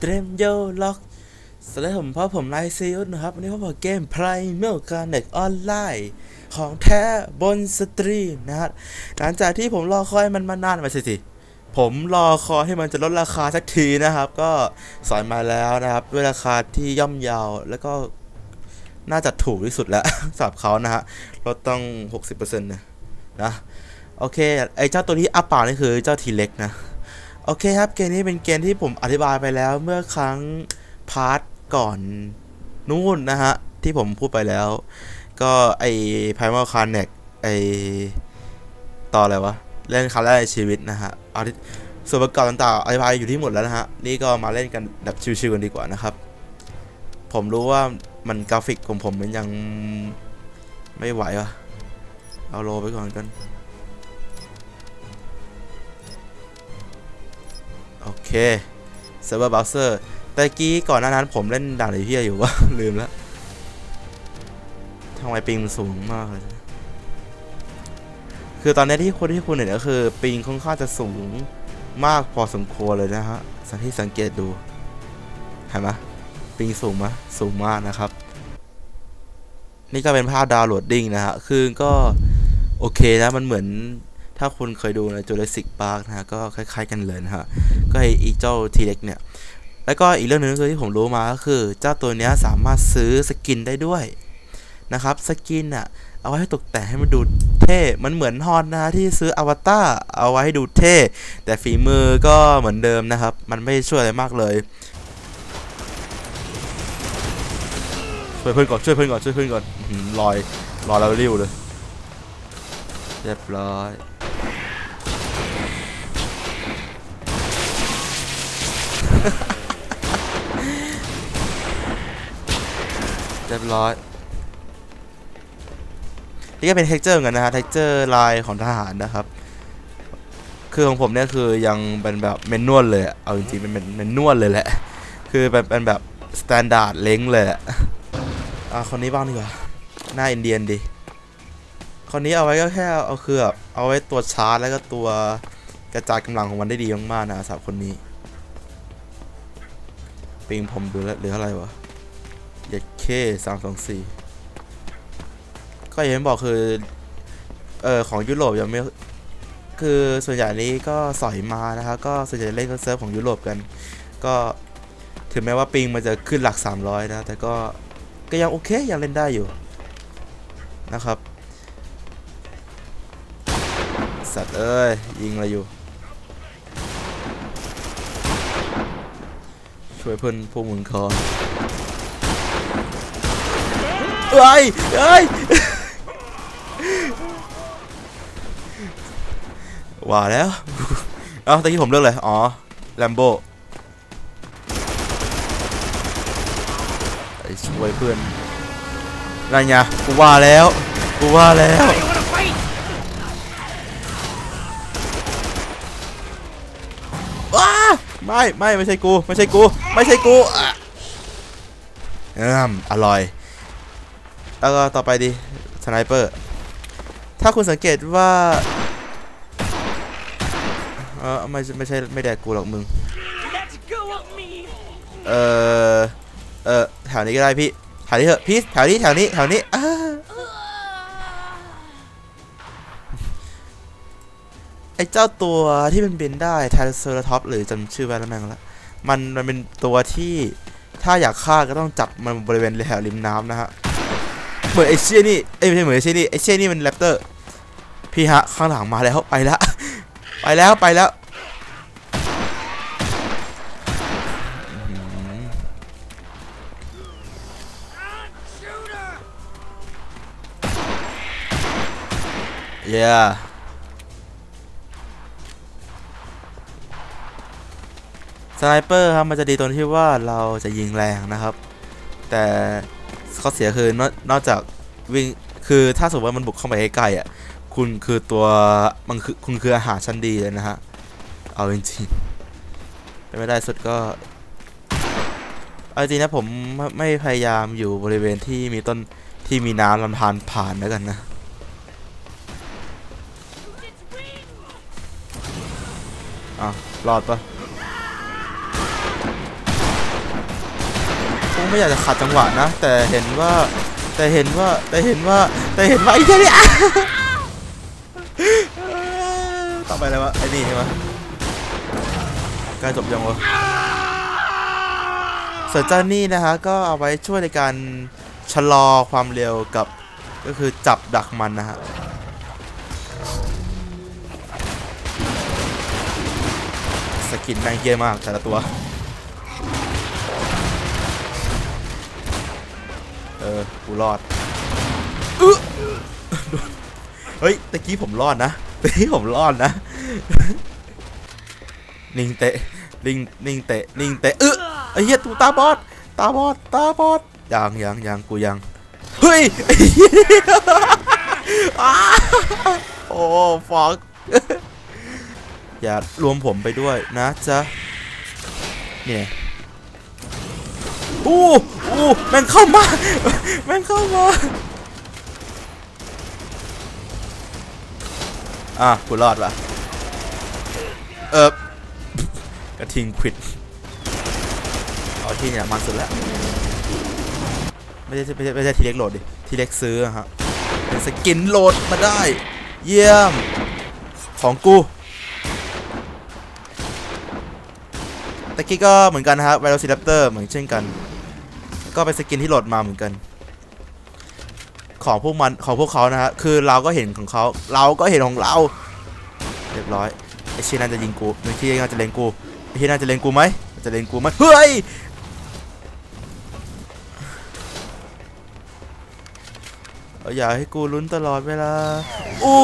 เตรียมโยล็อกสวัสดีผมพ่อผมไลซีอุสนะครับ วันนี้ผมบอกเกม Primal Connect ออนไลน์ของแท้บนสตรีมนะครับหลังจากที่ผมรอคอยมันมานานไปสิสิผมรอคอยให้มันจะลดราคาสักทีนะครับ ก็สอนมาแล้วนะครับ ด้วยราคาที่ย่อมเยาวแล้วก็น่าจะถูกที่สุดแล้วสำหรับเขานะฮะลดต้อง 60%นะนะโอเค ไอ้เจ้าตัวนี้อัปปากนี่คือเจ้าทีเล็กนะ โอเคครับเกมนี้เป็นเกมที่ผมอธิบายไปแล้วเมื่อครั้งพาร์ทก่อนนู่นนะฮะ ที่ผมพูดไปแล้ว ก็ไอ้ Primal Connect ไอ้ต่ออะไรวะ เล่นครั้งแรกในชีวิตนะฮะเอาที่ส่วนประกอบต่างๆอธิบายอยู่ที่หมดแล้วนะฮะ นี่ก็มาเล่นกันแบบชิวๆกันดีกว่านะครับ ผมรู้ว่ามันกราฟิกของผมมันยังไม่ไหววะเอาโลไปก่อนกัน โอเคเซิร์ฟเวอร์เบราว์เซอร์แต่กี้ก่อนหน้านั้นผมเล่นด่านไหนที่อยู่วะ ลืมแล้วทำไมปิงมันสูงมากเลย คือตอนนี้ที่คนที่คุณเห็นก็คือ ปิงค่อนข้างจะสูงมากพอสมควรเลยนะฮะสังที่สังเกตดู เห็นไหมปิงสูงไหมสูงมากนะครับ นี่ก็เป็นภาพดาวน์โหลดดิ้งนะฮะ คือก็โอเคนะ มันเหมือน ถ้าคุณเคยดูใน Jurassic Park นะฮะก็คล้าย ๆ กันเลยนะฮะก็ไอ้อีเจ้าทีเล็กเนี่ยแล้วก็อีกเรื่องหนึงคือที่ผมรู้มาก็คือ เจ้าตัวนี้สามารถซื้อสกินได้ด้วยนะครับสกินอะเอาไว้ให้ตกแต่งให้มันดูเท่ มันเหมือนฮอนนะที่ซื้ออวตารเอาไว้ให้ดูเท่ แต่ฝีมือก็เหมือนเดิมนะครับ มันไม่ช่วยอะไรมากเลยช่วยเพื่อนก่อนช่วยเพื่อนก่อนช่วยเพื่อนก่อนลอยลอยแล้วริ้วเลยเรียบร้อย เรียบร้อย นี่ก็เป็น texture เหมือนกันนะฮะ texture ลายของทหารนะครับ คือของผมเนี่ยคือยังเป็นแบบเมนนวลเลย เอาจริงๆเป็นเมนนวลเลยแหละ คือเป็นเป็นแบบ standard เล้งเลยอะอะคนนี้บ้างดีกว่า หน้าอินเดียนดีคนนี้เอาไว้ก็แค่เอาคือแบบเอาไว้ตัวชาร์จแล้วก็ตัวกระจายกำลังของมันได้ดีมากๆนะสำหรับคนนี้ ปิงผมดูแลวเหลืออะไรวะเย็ดเคสามสองสี่ก็อย่างที่บอกคือ เออของยุโรปยังไม่ คือส่วนใหญ่นี้ก็สอยมานะครับ ก็ส่วนใหญ่เล่นเซิร์ฟของยุโรปกัน ก็ถึงแม้ว่าปิงมันจะขึ้นหลัก 300 นะ แต่ก็ ก็ยังโอเค ยังเล่นได้อยู่ นะครับ สัตว์เอ้ย ยิงอะไรอยู่ ช่วยเพื่อนพวกมึงคอเอ้ยเอ้ยว่าแล้วเอ้าตะกี้ผมเลือกเลยอ๋อแลมโบไอ้ช่วยเพื่อนนั่นไงกูว่าแล้ว กูว่าแล้วว้า ไม่ไม่ไม่ใช่กูไม่ใช่กูไม่ใช่กูอะเอิ่มอร่อยแล้วก็ต่อไปดิสไนเปอร์ถ้าคุณสังเกตว่าเออไม่ไม่ใช่ไม่แดกกูหรอกมึงเออเออแถวนี้ก็ได้พี่แถวนี้เถอะพี่แถวนี้แถวนี้แถวนี้ ไอเจ้าตัวที่มันบินได้ไทรเซอร์ท็อปหรือจำชื่อไว้แล้วแม่งละมันมันเป็นตัวที่ถ้าอยากฆ่าก็ต้องจับมันบริเวณแถวริมน้ำนะฮะเหมือนไอเชี่ยนี่เอ้ยไม่ใช่เหมือนไอเชี่ยนี่ไอเชี่ยนี่มันแรปเตอร์พี่ฮะข้างหลังมาแล้วไปละไปแล้วไปแล้วอื้ สไนเปอร์ครับมันจะดีตรงที่ว่าเราจะยิงแรงนะครับ แต่ข้อเสียคือนอกนอกจากวิ่งคือถ้าสมมติว่ามันบุกเข้าไปใกล้ๆอะคุณคือตัวมันคือคุณคืออาหารชั้นดีเลยนะฮะเอาจริงๆเป็นไม่ได้สุดก็เอาจริงนะผมไม่พยายามอยู่บริเวณที่มีต้นที่มีน้ำลำธารผ่านแล้วกันนะอ้าวรอดปะ ไม่อยากจะขัดจังหวะนะ แต่เห็นว่า แต่เห็นว่าแต่เห็นว่าแต่เห็นว่าไอ้เจ้าเนี่ยต่อไปอะไรวะไอ้นี่ใช่ไหมใกล้จบยังวะส่วนเจ้านี่นะฮะก็เอาไว้ช่วยในการชะลอความเร็วกับก็คือจับดักมันนะฮะสกินแม่งเยี่ยมากแต่ละตัว เออ กูรอดเฮ้ย ตะกี้ผมรอดนะ ตะกี้ผมรอดนะนิงเตะนิงนิงเตะนิงเตะเออไอ้เหี้ยตูตาบอด ตาบอด ตาบอด ยังยังยังกูยัง เฮ้ย โอ้ฟอกอย่ารวมผมไปด้วยนะจ๊ะเนี่ย อู้อู้แม่งเข้ามาแม่งเข้ามาอะกูรอดว่ะเออกระทิงควิดเอาที่เนี่ยมันสุดแล้วไม่ใช่ไม่ใช่ไม่ใช่ทีเล็กโหลดดิทีเล็กซื้ออะฮะเป็นสกินโหลดมาได้ เยี่ยม ของกูตะกี้ก็เหมือนกันนะครับ Velociraptor เหมือนเช่นกัน ก็เป็นสกินที่โหลดมาเหมือนกัน ของพวกมันของพวกเขานะฮะคือเราก็เห็นของเขาเราก็เห็นของเรา เรียบร้อยไอเชี่ยน่าจะยิงกูไอเชี่ยน่าจะเลงกูไอเชี่ยน่าจะเลงกูไหมจะเลงกูไหมเฮ้ยเอาอย่าให้กูลุ้นตลอดเวลา อู้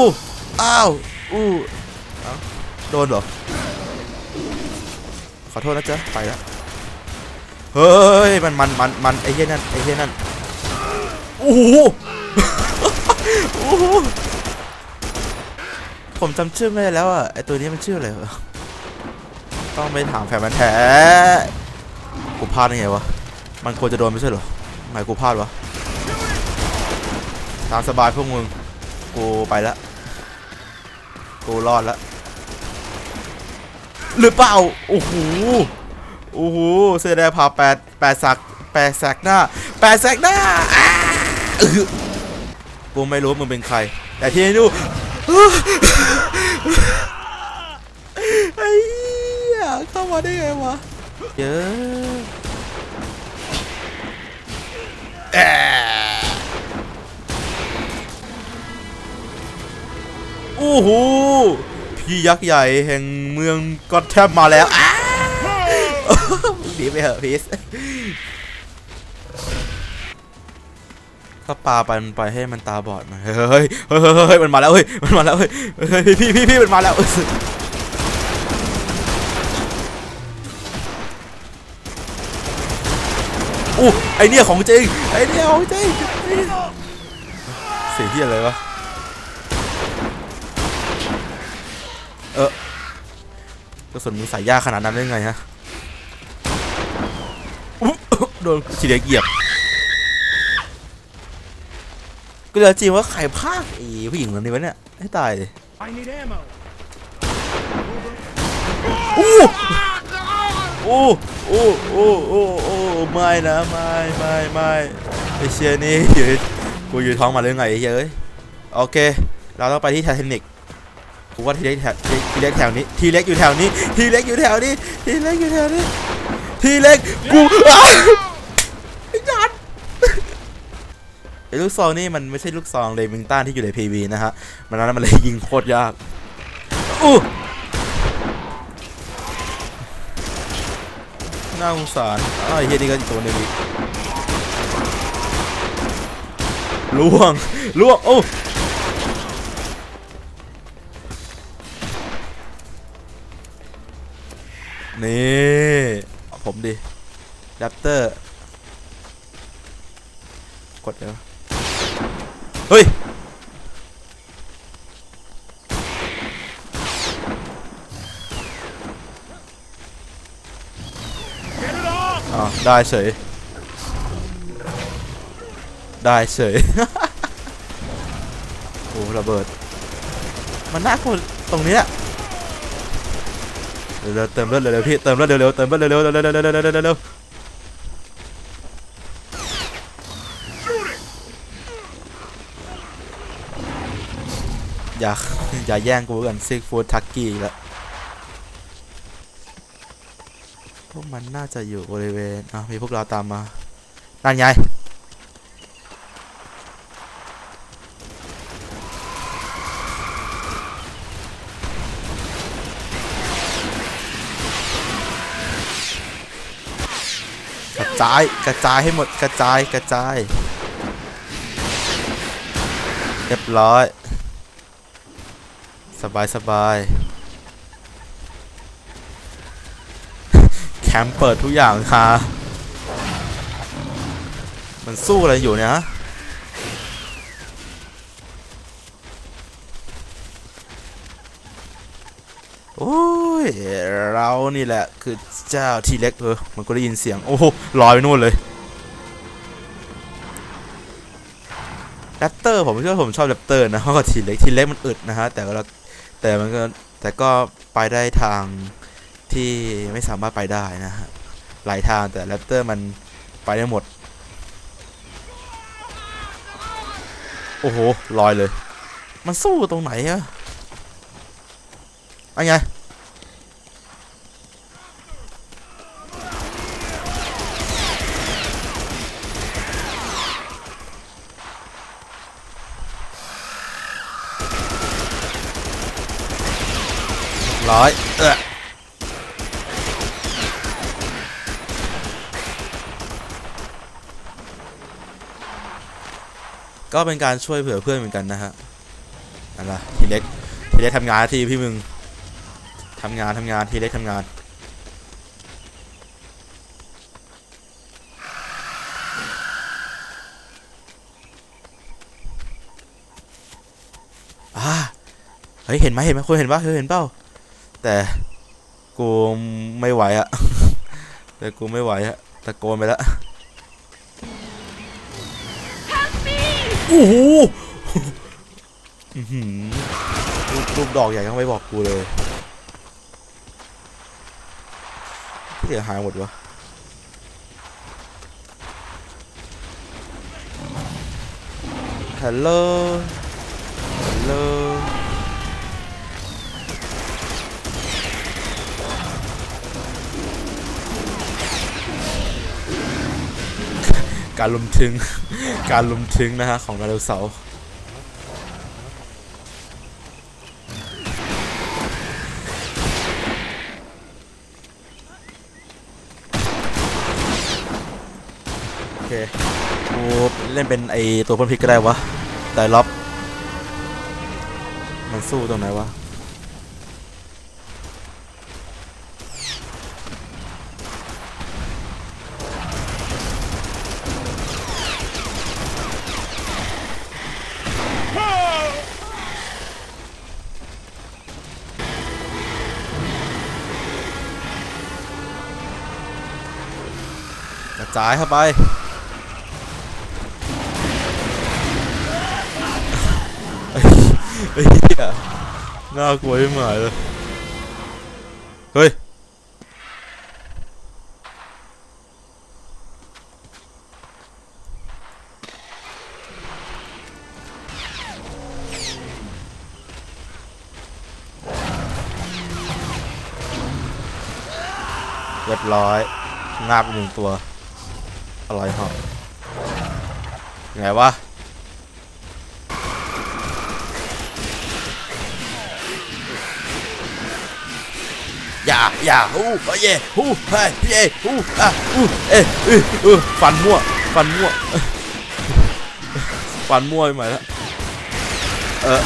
อ้าว อู้โดนเหรอ ขอโทษนะจ๊ะ ไปแล้ว เฮ้ยมันมันมันมันไอ้เหี้ยนั่นไอ้เหี้ยนั่นโอ้โหโอ้โหผมจำชื่อไม่ได้แล้วอะไอ้ตัวนี้มันชื่ออะไรวะต้องไปถามแฟนมันแท้กูพลาดได้ไงวะมันควรจะโดนไม่ใช่เหรอทำไมกูพลาดวะตามสบายพวกมึงกูไปละกูรอดละหรือเปล่าโอ้โห โอ้โหเสื้อแดงพาแปดแปดสักแปดแสกหน้าแปดแสกหน้าอกูไม่รู้มึงเป็นใคร แต่ที่นี่ดูไอ้เหี้ยเข้ามาได้ไงวะเยอะแอะโอ้โหพี่ยักษ์ใหญ่แห่งเมืองก็แทบมาแล้วอ้าีไปเถอะพีสก็ปาไปมันไปให้มันตาบอดหน่อยเฮ้ยเฮ้ยเฮ้ยมันมาแล้วเฮ้ยมันมาแล้วเฮ้ยเฮ้ยพี่พี่พี่มันมาแล้วอู้ไอเนี่ยของจริงไอเนี่ยของจริงเนี่ยเสียงที่อะไรวะเออกระสุนมึงใส่ยากขนาดนั้นได้ไงฮะ โดนทีเดียวเหยียบก็เลยจริงว่าใครพากไอ้ผู้หญิงคนนี้วะเนี่ยให้ตายเลย I need ammo. อู้อู้อู้อู้อู้อู้ไม่นะไม่ไม่ไม่ไอเชียนี่อยู่กูอยู่ท้องมาเรื่องไงไอ้เหี้ยเอ้ยโอเค เราต้องไปที่ไททานิกกูว่าทีเล็กแถวทีเล็กแถวนี้ทีเล็กอยู่แถวนี้ทีเล็กอยู่แถวนี้ทีเล็กอยู่แถวนี้ทีเล็กกูอ้าวไอ้จัดไอ้ ลูกซองนี่มันไม่ใช่ลูกซองเลมิงตันที่อยู่ในพีวีนะฮะ มันนั้นมันเลยยิงโคตรยากอู้น่าสงสารอ้าวไอ้เฮียนี่ก็อีกตัวนึงอีกล่วงล่วงโอ้นี่ผมดิแรปเตอร์ กดเลยว เฮ้ยอได้เฉย ได้เฉย โอ้ระเบิด มันน่ากลัวตรงนี้ยเร็วเติมเลือดเร็วๆพี่ เติมเลือดเร็วๆเติมเลือดเร็วๆเร็วๆเร็วๆเร็วๆเร็วๆเร็ว อย่าอย่าแย่งกูกันซิกฟูดทักกี้แล้วพวกมันน่าจะอยู่บริเวณอะมีพวกเราตามมานั่นไงกระจายกระจายให้หมดกระจายกระจายเรียบร้อย สบายสบายแคมป์เปิดทุกอย่างค่ะมันสู้อะไรอยู่เนี่ยฮะโอ้ยเรานี่แหละคือเจ้าทีเล็กเออมันก็ได้ยินเสียง โอ้โหลอยไปนู่นเลยแรปเตอร์ผมเชื่อว่าผมชอบแรปเตอร์นะเพราะว่าทีเล็กทีเล็กมันอึดนะฮะแต่ก็ แต่มันก็แต่ก็ไปได้ทางที่ไม่สามารถไปได้นะฮะหลายทางแต่แรปเตอร์มันไปได้หมด โอ้โหลอยเลย มันสู้ตรงไหนอะไอ้ไง ร้อยเออก็เป็นการช่วยเผื่อเพื่อนเหมือนกันนะฮะนั่นละทีเล็กทีเล็กทำงานทีพี่มึงทำงานทำงานทีเล็กทำงาน อ่า เฮ้ย เห็นไหมเห็นไหมคนเห็นปะเธอเห็นเปล่า แต่กูไม่ไหวอะแต่กูไม่ไหวอะตะโกนไปแล้วโอ้โหอื้อหือรูปรูปดอกใหญ่ยังไม่บอกกูเลยที่เหลือหายหมดวะฮัลโหลฮัล การลุมถึง การลุมถึงนะฮะของดาราเสาร์โอเคกูเล่นเป็นไอตัวพ่นพริกก็ได้วะ แต่ล็อบมันสู้ตรงไหนวะ จายเข้าไป ไอ้เหี้ยน่ากลัวที่หมายเลย เฮ้ย เรียบร้อย งาบหนึ่งตัว อร่อยเหอมไงวะอย่าอย่าฮู้เยเย่ฮู้เฮ้ยเย่ฮู้อะอู้เอ๊ะเอยเออฟันมั่วฟันมั่วฟันมั่วไปไหมแล้วเออ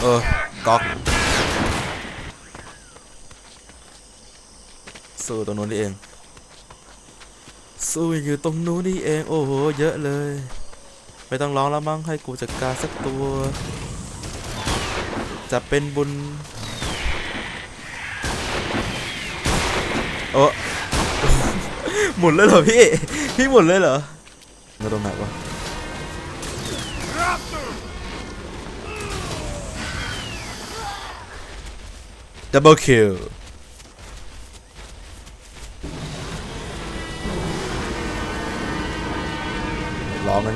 เออก๊อก สู้ตรงนู้นนี่เอง สู้อยู่ตรงนู้นนี่เอง โอ้โห เยอะเลย ไม่ต้องร้องแล้วมั้งให้กูจัดการสักตัว จะเป็นบุญ โอ้หมุนเลยเหรอพี่ พี่หมุนเลยเหรอมาตรงไหนวะดับเบิลคิล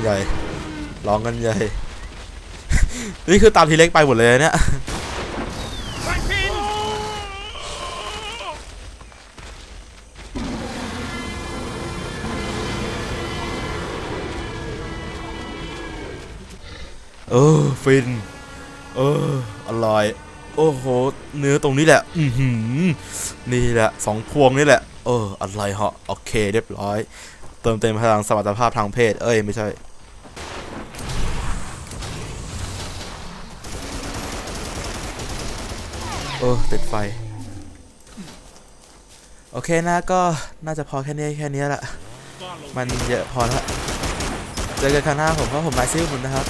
ใหญ่ร้องกันใหญ่ นี่คือตามทีเล็กไปหมดเลยเนี่ยเออฟิน เอออร่อย โอ้โห เนื้อตรงนี้แหละ อือหือ นี่แหละสองพวงนี่แหละ เอออร่อยเหาะโอเค เรียบร้อย เติมเต็มพลังสมรรถภาพทางเพศ เอ้ย ไม่ใช่ อ้ติดไฟ โอเคนะก็น่าจะพอแค่นี้แค่นี้แหละมันเยอะพอแล้วเจอกันครั้งหน้าผมก็ผมมาซิลคุณนะครับ